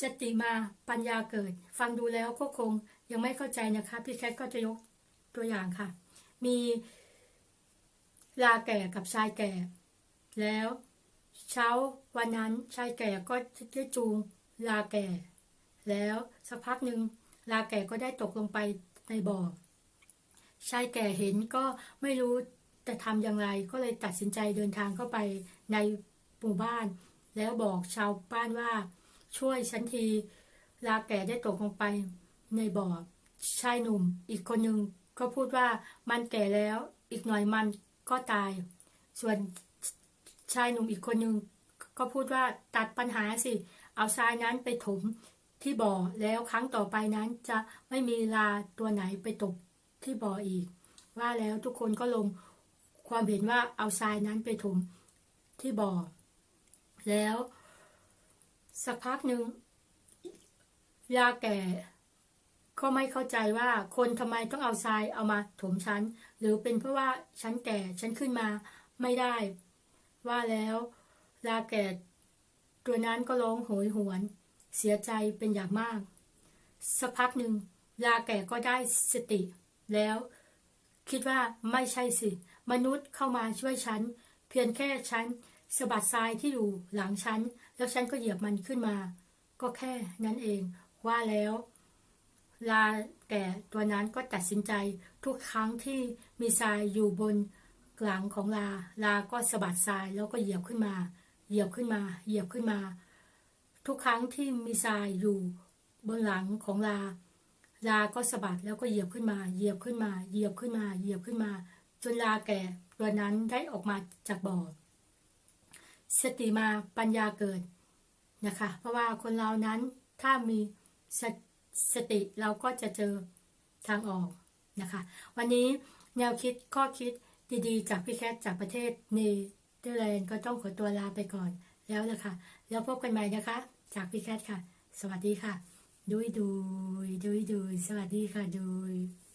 สติมาปัญญาเกิด ฟังดูแล้วก็คงยังไม่เข้าใจนะคะ พี่แคทก็จะยกตัวอย่างค่ะ มีลาแก่กับชายแก่ แล้วเช้าวันนั้นชายแก่ก็ได้จูงลาแก่ แล้วสักพักหนึ่งลาแก่ก็ได้ตกลงไปในบ่อชายแก่เห็นก็ไม่รู้จะทำอย่างไร ก็เลยตัดสินใจเดินทางเข้าไปในหมู่บ้าน แล้วบอกชาวบ้านว่า ช่วยฉันทีลาแก่ได้ตกลงไปในบ่อชายหนุ่ม อีกคนหนึ่งก็พูดว่ามันแก่แล้ว อีกหน่อยมันก็ตาย ส่วนชายหนุ่มอีกคนหนึ่งก็พูดว่าตัดปัญหาสิ เอาทรายนั้นไปถมที่บ่อแล้วครั้งต่อไปนั้นจะไม่มีลาตัวไหนไปตกที่บ่ออีก ว่าแล้วทุกคนก็ลงความเห็นว่าเอาทรายนั้นไปถมที่บ่อแล้ว สักพักหนึ่งยาแก่ก็ไม่เข้าใจว่าคนทำไมต้องเอาทรายเอามาถมฉัน หรือเป็นเพราะว่าฉันแก่ฉันขึ้นมาไม่ได้ ว่าแล้วลาแก่ตัวนั้นก็ร้องโหยหวน เสียใจเป็นอย่างมาก สักพักหนึ่งลาแก่ก็ได้สติ แล้ว คิดว่าไม่ใช่สิ มนุษย์เข้ามาช่วยฉัน เพียงแค่ฉัน สะบัดทรายที่อยู่หลังฉัน แล้วฉันก็เหยียบมันขึ้นมา ก็แค่นั้นเอง ว่าแล้ว ลาแก่ตัวนั้นก็ตัดสินใจทุกครั้งที่มีทรายอยู่บนหลังของลา ลาก็สะบัดทรายแล้วก็เหยียบขึ้นมา เหยียบขึ้นมา เหยียบขึ้นมา ทุกครั้งที่มีทรายอยู่บนหลังของลา ลาก็สะบัดแล้วก็เหยียบขึ้นมา เหยียบขึ้นมา เหยียบขึ้นมา เหยียบขึ้นมา จนลาแก่ตัวนั้นได้ออกมาจากบ่อ สติมาปัญญาเกิดนะคะ เพราะว่าคนเรานั้นถ้ามีสสติเราก็จะเจอทางออกนะคะ วันนี้แนวคิดข้อคิดดีๆ จากพี่แคทจากประเทศเนเธอร์แลนด์ก็ต้องขอตัวลาไปก่อนแล้วนะคะ แล้วพบกันใหม่นะคะ จากพี่แคทค่ะ สวัสดีค่ะดุยดุยดุยดุยสวัสดีค่ะดุย